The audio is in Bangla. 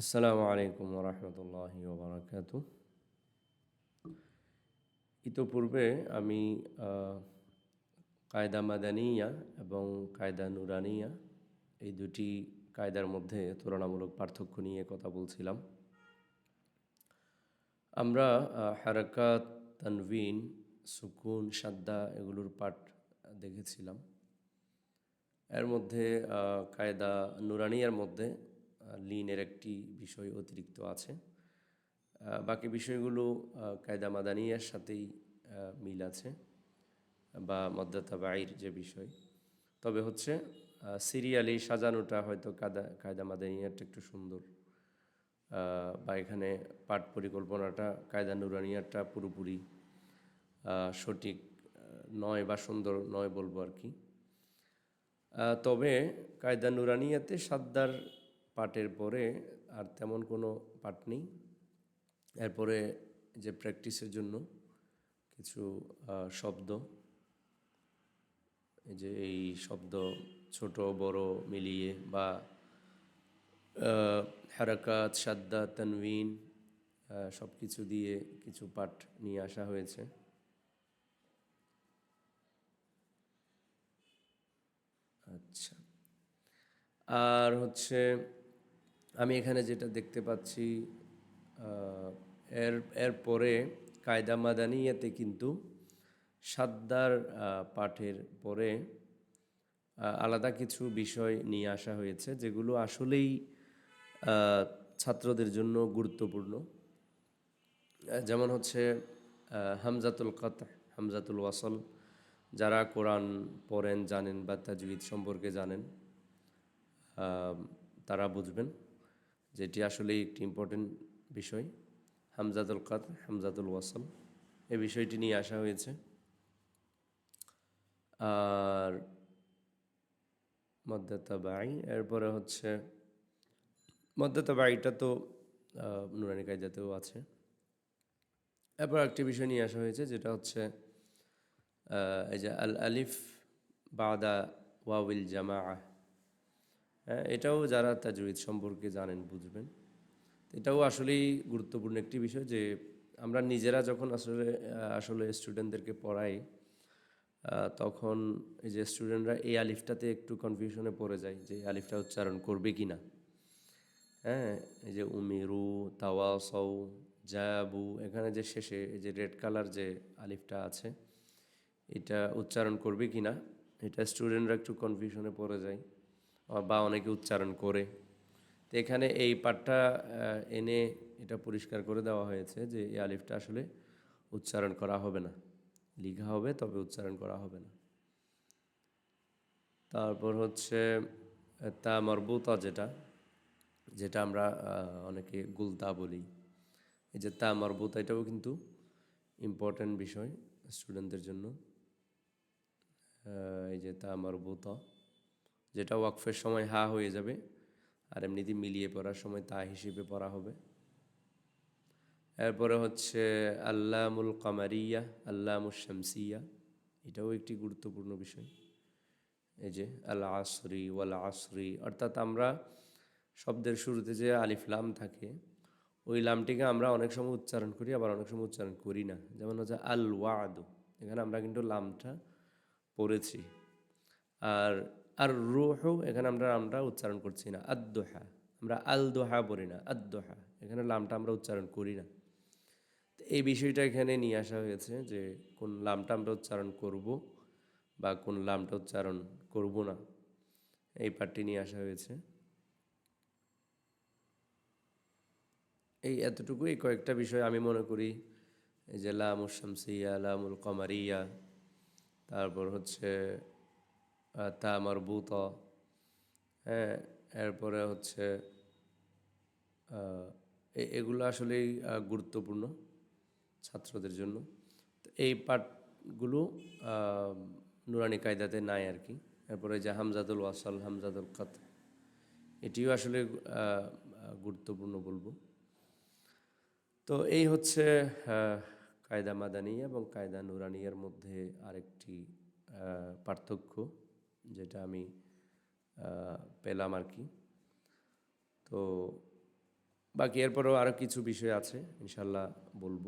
আসসালামু আলাইকুম রহমতুল্লাহ ওবরাকাত ইতোপূর্বে আমি কায়দা মাদানিয়া এবং কায়দা নুরানিয়া, এই দুটি কায়দার মধ্যে তুলনামূলক পার্থক্য নিয়ে কথা বলছিলাম। আমরা হারাকাত, তানভিন, সুকুন, সাদ্দা এগুলোর পাঠ দেখেছিলাম। এর মধ্যে কায়দা নুরানিয়ার মধ্যে লিনের একটি বিষয় অতিরিক্ত আছে। বাকি বিষয়গুলো কায়দা মাদানিয়ার সাথেই মিল আছে, বা মদ্দাতা বাইর যে বিষয়। তবে হচ্ছে সিরিয়ালি সাজানোটা হয়তো কায়দা কায়দা মাদানিয়ারটা একটু সুন্দর। বা এখানে পাঠ পরিকল্পনাটা, কায়দা নুরানিয়ারটা পুরোপুরি সঠিক নয় বা সুন্দর নয় বলব আর কি। তবে কায়দা নুরানিয়াতে সাদ্দার পাঠের পরে আর তেমন কোনো পাঠ নেই। এরপরে যে প্র্যাকটিসের জন্য কিছু শব্দ, এই যে এই শব্দ ছোট, বড়, মিলিয়ে বা হারাকাত, সাদ্দা তানভিন সব কিছু দিয়ে কিছু পাঠ নিয়ে আসা হয়েছে। আচ্ছা। আর হচ্ছে আমি এখানে যেটা দেখতে পাচ্ছি এর এর পরে কায়দা মাদানিয়াতে কিন্তু সাদ্দার পাঠের পরে আলাদা কিছু বিষয় নিয়ে আসা হয়েছে যেগুলো আসলেই ছাত্রদের জন্য গুরুত্বপূর্ণ। যেমন হচ্ছে হামজাতুল কত, হামজাতুল ওয়াসল, যারা কোরআন পড়েন, জানেন বা তাজবিদ সম্পর্কে জানেন তারা বুঝবেন। যেটি আসলেই একটি ইম্পর্টেন্ট বিষয়। হামজাদুল কাত হামজাদুল ওয়াসল এই বিষয়টি নিয়ে আসা হয়েছে। আর মদ্দাতা বাই এরপরে হচ্ছে মদ্দাতা বাইটা তো নুরানি কায়দাতেও আছে। এরপর একটি বিষয় নিয়ে আসা হয়েছে, যেটা হচ্ছে এই যে আল আলিফ বাদা ওয়াউল জামা এটাও যারা তাজউদ সম্পর্কে জানেন, বুঝবেন। এটাও আসলেই গুরুত্বপূর্ণ একটি বিষয় যে আমরা নিজেরা যখন আসলে আসলে স্টুডেন্টদেরকে পড়াই তখন এই যে স্টুডেন্টরা এই আলিফটাতে একটু কনফিউশনে পড়ে যায় যে আলিফটা উচ্চারণ করবে কি না। হ্যাঁ এই যে উমিরু তাওয়া সৌ জায়াবু এখানে যে শেষে এই যে রেড কালার যে আলিফটা আছে, এটা উচ্চারণ করবে কি না, এটা স্টুডেন্টরা একটু কনফিউশনে পড়ে যায়। বা অনেকে উচ্চারণ করে। তো এখানে এই পাঠটা এনে এটা পরিষ্কার করে দেওয়া হয়েছে যে এই আলিফটা আসলে উচ্চারণ করা হবে না। লিখা হবে, তবে উচ্চারণ করা হবে না। তারপর হচ্ছে, তা মরবুতা যেটা যেটা আমরা অনেকে গুলতা বলি। এই যে তা মরবুতা, এটাও কিন্তু ইম্পর্ট্যান্ট বিষয় স্টুডেন্টদের জন্য। এই যে তা মরবুতা। যেটা ওয়াকফের সময় হা হয়ে যাবে আর এমনিতে মিলিয়ে পড়ার সময় তা হিসেবে পড়া হবে। এরপরে হচ্ছে আল্লামুল কামারিয়া আল্লামুল শামসিয়া, এটাও একটি গুরুত্বপূর্ণ বিষয়। এই যে আল আসরি ওয়াল আসরি, অর্থাৎ আমরা শব্দের শুরুতে যে আলিফ লাম থাকে, ওই লামটিকে আমরা অনেক সময় উচ্চারণ করি, আবার অনেক সময় উচ্চারণ করি না। যেমন হচ্ছে আল ওয়াদু, এখানে আমরা কিন্তু লামটা পড়েছি। আর আর রুহ, এখানে আমরা লামটা উচ্চারণ করছি না। আদোহা আমরা আল দোহা পড়ি না আদোহা এখানে লামটা আমরা উচ্চারণ করি না। এই বিষয়টা এখানে নিয়ে আসা হয়েছে যে কোন লামটা আমরা উচ্চারণ করব বা কোন লামটা উচ্চারণ করব না। এই পাঠটি নিয়ে আসা হয়েছে। এই এতটুকু, এই কয়েকটা বিষয় আমি মনে করি। এই যে লামুল শামসিয়া লামুল কমারিয়া তারপর হচ্ছে তা মারবুত হ্যাঁ এরপরে হচ্ছে এগুলো আসলেই গুরুত্বপূর্ণ ছাত্রদের জন্য। তো এই পাঠগুলো নুরানি কায়দাতে নাই আর কি। এরপরে যে হামজাদুল ওয়াসাল, হামজাদুল কাত এটিও আসলে গুরুত্বপূর্ণ বলব। তো এই হচ্ছে কায়দা মাদানি এবং কায়দা নুরানিয়ার মধ্যে আরেকটি পার্থক্য। যেটা আমি পেলাম আর কি। তো বাকি এরপরেও আরও কিছু বিষয় আছে ইনশাল্লাহ বলব।